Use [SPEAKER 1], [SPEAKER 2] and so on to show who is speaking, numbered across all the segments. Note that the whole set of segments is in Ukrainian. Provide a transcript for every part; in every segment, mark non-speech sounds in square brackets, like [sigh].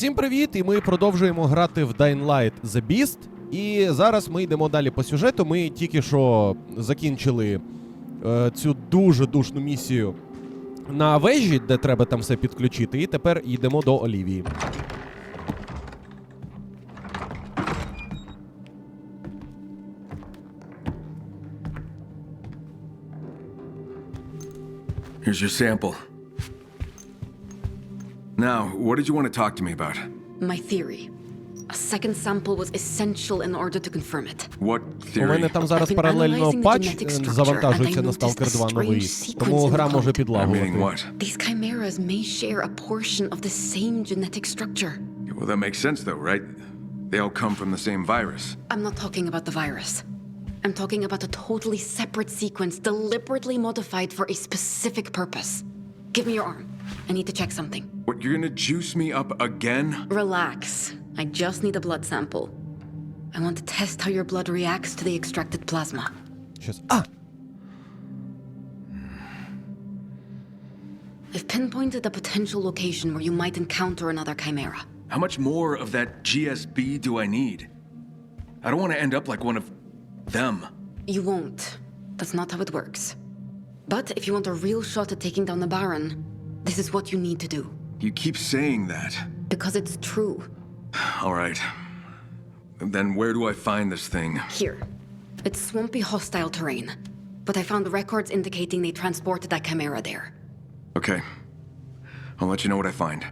[SPEAKER 1] Всім привіт! І ми продовжуємо грати в Dying Light The Beast. І зараз ми йдемо далі по сюжету. Ми тільки що закінчили е, цю дуже душну місію на вежі, де треба там все підключити, і тепер йдемо до Олівії.
[SPEAKER 2] Here's your sample. Now, what did you want to talk to me about?
[SPEAKER 3] My theory. A second sample was essential in order to confirm it.
[SPEAKER 2] What
[SPEAKER 1] У
[SPEAKER 2] theory?
[SPEAKER 1] мене там зараз
[SPEAKER 3] I've been
[SPEAKER 1] паралельно
[SPEAKER 3] analyzing the
[SPEAKER 1] патч
[SPEAKER 3] genetic
[SPEAKER 1] е,
[SPEAKER 3] structure,
[SPEAKER 1] завантажується
[SPEAKER 3] and I
[SPEAKER 1] на
[SPEAKER 3] noticed
[SPEAKER 1] Stalker
[SPEAKER 3] a
[SPEAKER 1] 2 новий,
[SPEAKER 3] strange
[SPEAKER 1] тому
[SPEAKER 3] sequence in
[SPEAKER 1] гра
[SPEAKER 3] the
[SPEAKER 1] може
[SPEAKER 3] code.
[SPEAKER 2] I'm
[SPEAKER 1] підлагувати.
[SPEAKER 2] meaning what?
[SPEAKER 3] These chimeras may share a portion of the same genetic structure.
[SPEAKER 2] Yeah, Well, that makes sense, though, right? They all come from the same virus.
[SPEAKER 3] I'm not talking about the virus. I'm talking about a totally separate sequence deliberately modified for a specific purpose. Give me your arm. I need to check something.
[SPEAKER 2] What, you're gonna juice me up again?
[SPEAKER 3] Relax. I just need a blood sample. I want to test how your blood reacts to the extracted plasma.
[SPEAKER 1] Щас. А!
[SPEAKER 3] I've pinpointed a potential location where you might encounter another chimera.
[SPEAKER 2] How much more of that GSB do I need? I don't want to end up like one of them.
[SPEAKER 3] You won't. That's not how it works. But if you want a real shot at taking down the Baron, this is what you need to do.
[SPEAKER 2] You keep saying that.
[SPEAKER 3] Because it's true.
[SPEAKER 2] All right. Then where do I find this thing?
[SPEAKER 3] Here. It's swampy, hostile terrain. But I found records indicating they transported that chimera there.
[SPEAKER 2] Okay. I'll let you know what I find.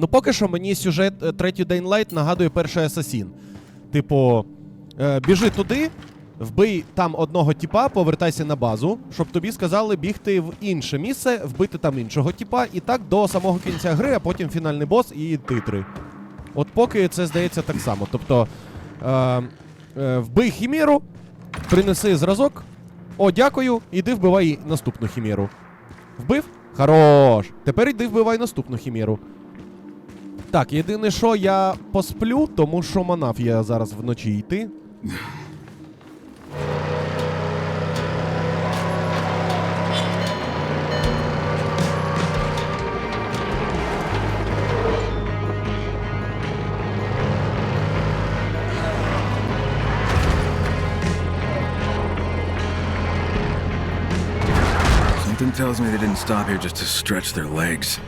[SPEAKER 1] Ну, поки що мені сюжет е, третій Dying нагадує перший Асасін. Типу, е, біжи туди, вбий там одного тіпа, повертайся на базу, щоб тобі сказали бігти в інше місце, вбити там іншого тіпа, і так до самого кінця гри, а потім фінальний бос і титри. От поки це здається так само. Тобто, е, е, вбий хімеру, принеси зразок. О, дякую, іди вбивай наступну хімеру. Вбив? Хорош. Тепер йди вбивай наступну хімеру. Так, єдине, що я посплю, тому що манав я зараз вночі йти. [laughs]
[SPEAKER 2] Something tells me they didn't stop here just to stretch their legs.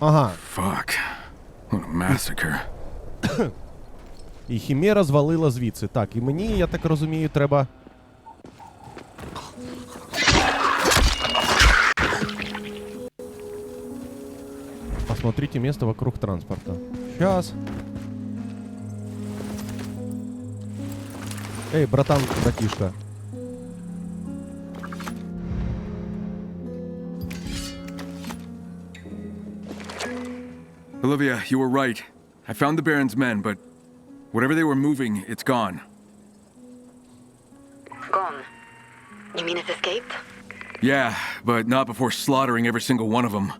[SPEAKER 1] Uh huh.
[SPEAKER 2] Fuck. What a massacre.
[SPEAKER 1] і хімера звалила звідси. Так, і мені, я так розумію, треба. Посмотрите место вокруг транспорта. Сейчас. Эй, братан, братишка.
[SPEAKER 2] Olivia, you were right. I found the Baron's men, but whatever they were moving, it's gone.
[SPEAKER 3] Gone. You mean it's escaped?
[SPEAKER 2] Yeah, but not before slaughtering every single one of them.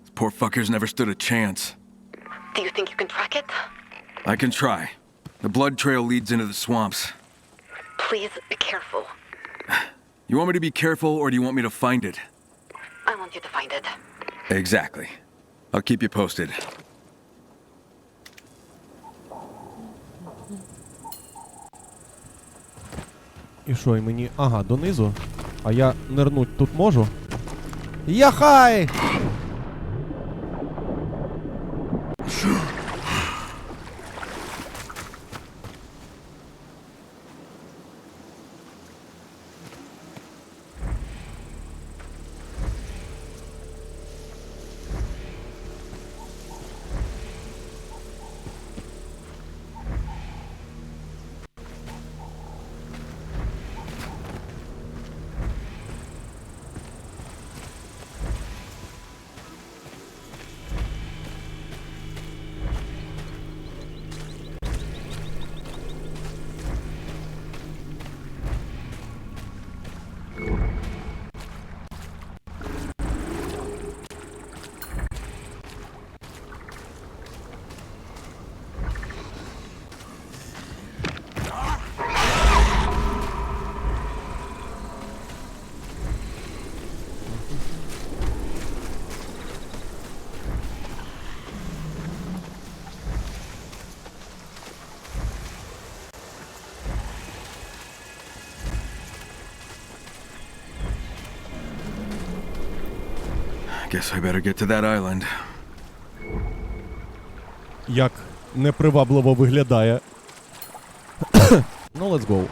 [SPEAKER 2] These poor fuckers never stood a chance.
[SPEAKER 3] Do you think you can track it?
[SPEAKER 2] I can try. The blood trail leads into the swamps.
[SPEAKER 3] Please be careful. [sighs]
[SPEAKER 2] You want me to be careful, or do you want me to find it?
[SPEAKER 3] I want you to find it.
[SPEAKER 2] Exactly. I'll keep you posted.
[SPEAKER 1] І що, і мені. Ага, донизу. А я нирнуть тут можу? Яхай!
[SPEAKER 2] Guess I better get to that island.
[SPEAKER 1] Як непривабливо виглядає. [coughs] ну, let's go.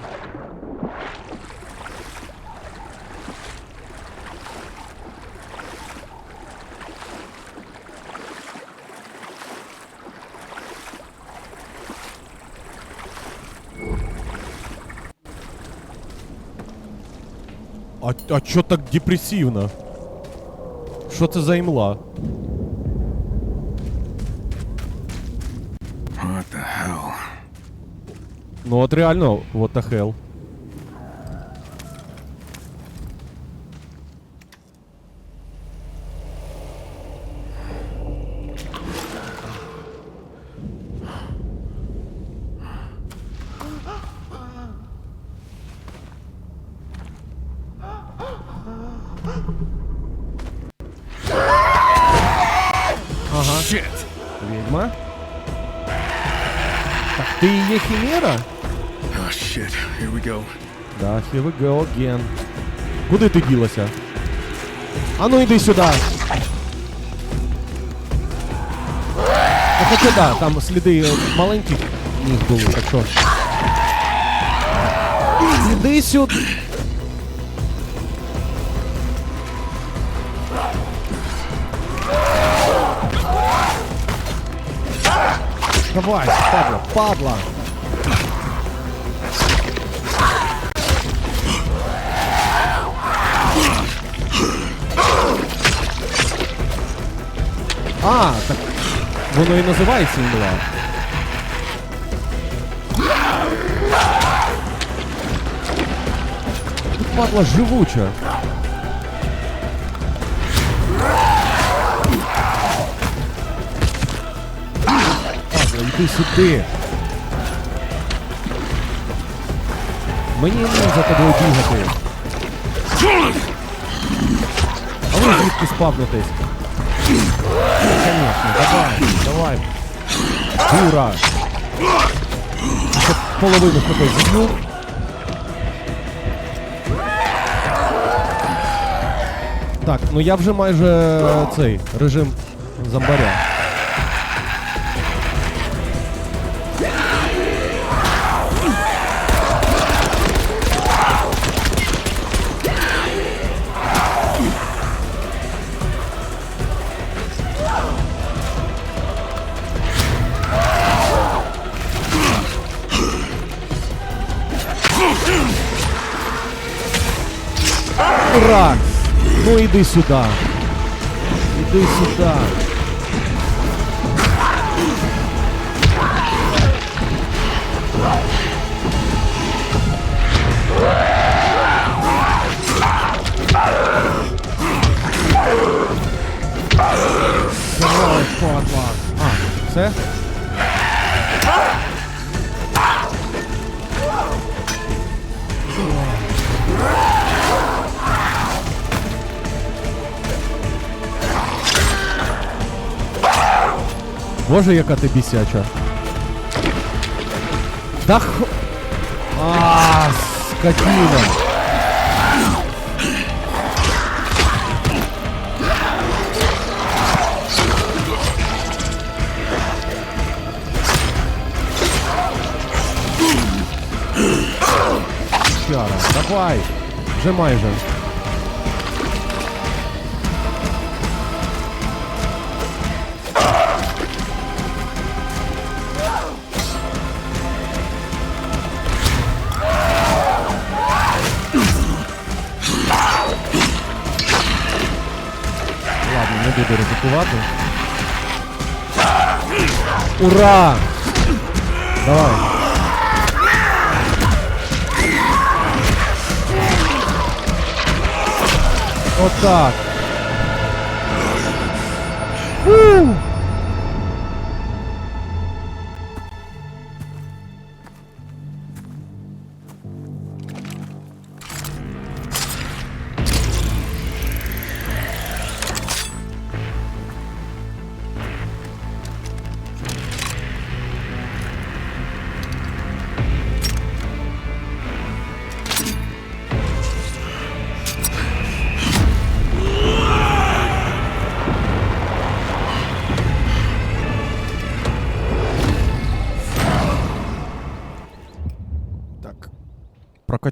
[SPEAKER 1] А, а чо так депресивно? Що це за імла?
[SPEAKER 2] What the hell?
[SPEAKER 1] Ну от реально, what the hell. Ага,
[SPEAKER 2] Shit!
[SPEAKER 1] відьма. Так ти і є хімера?
[SPEAKER 2] Oh shit, here we go.
[SPEAKER 1] Да, here we go again. Куди ти ділася? А ну йди сюди. Ну хоча да, там сліди е, маленьких ніг були, так що. Іди сюди. Давай, падла, падла. А, так воно і називається імла. Тут падла живуча. Йди сюди. Мені не за тобою бігати. А ви звідки спавнитесь? Конечно, давай, давай. Дура. Ще половину тебе зіб'ю. Так, ну я вже майже е, цей режим зомбаря. Ура! Ну іди сюди. Іди сюди. Давай, падла. А, все? Боже, яка ти бісяча. Да хо... А, скотина. Давай. Вже майже. Ладно, не буду ризикувати. Ура! Давай. Отак. Фу!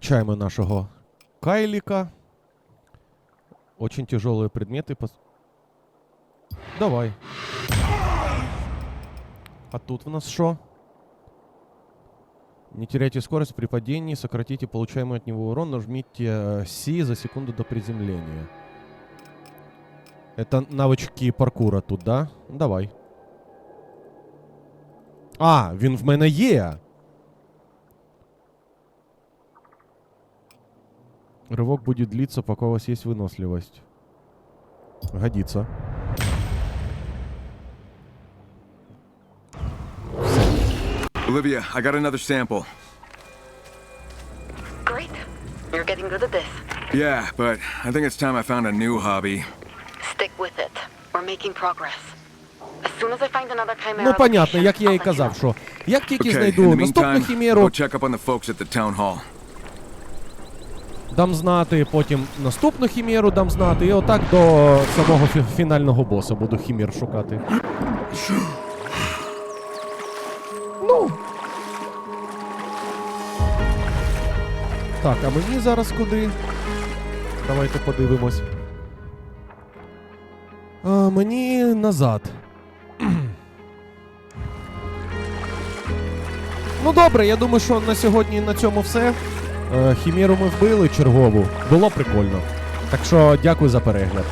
[SPEAKER 1] Получаємо нашого Кайліка. Очень тяжелые предметы. Пос... Давай. А тут в нас що? Не теряйте скорость при падении, сократите получаемый от него урон, нажмите э, C за секунду до приземления. Это навички паркура тут, да? Давай. А, він в мене є. Рывок будет длиться, пока у вас есть выносливость. Годится.
[SPEAKER 2] Olivia, I got another sample.
[SPEAKER 3] Great. You're getting good at this.
[SPEAKER 2] Yeah, but I think it's time I found a new hobby.
[SPEAKER 3] Stick with it. We're making progress. As soon as I find another chimera
[SPEAKER 1] Ну, понятно, як я і казав, що як тільки
[SPEAKER 2] Okay, in
[SPEAKER 1] знайду
[SPEAKER 2] the
[SPEAKER 1] наступну
[SPEAKER 2] meantime,
[SPEAKER 1] хімеру,
[SPEAKER 2] go check up on the folks at the town hall.
[SPEAKER 1] Дам знати, потім наступну хімеру дам знати, і отак до самого фі- фінального боса буду хімер шукати. Ну. Так, а мені зараз куди? Давайте подивимось. А, мені назад. Ну добре, я думаю, що на сьогодні на цьому все. Е, Хімеру ми вбили чергову. Було прикольно. Так що дякую за перегляд.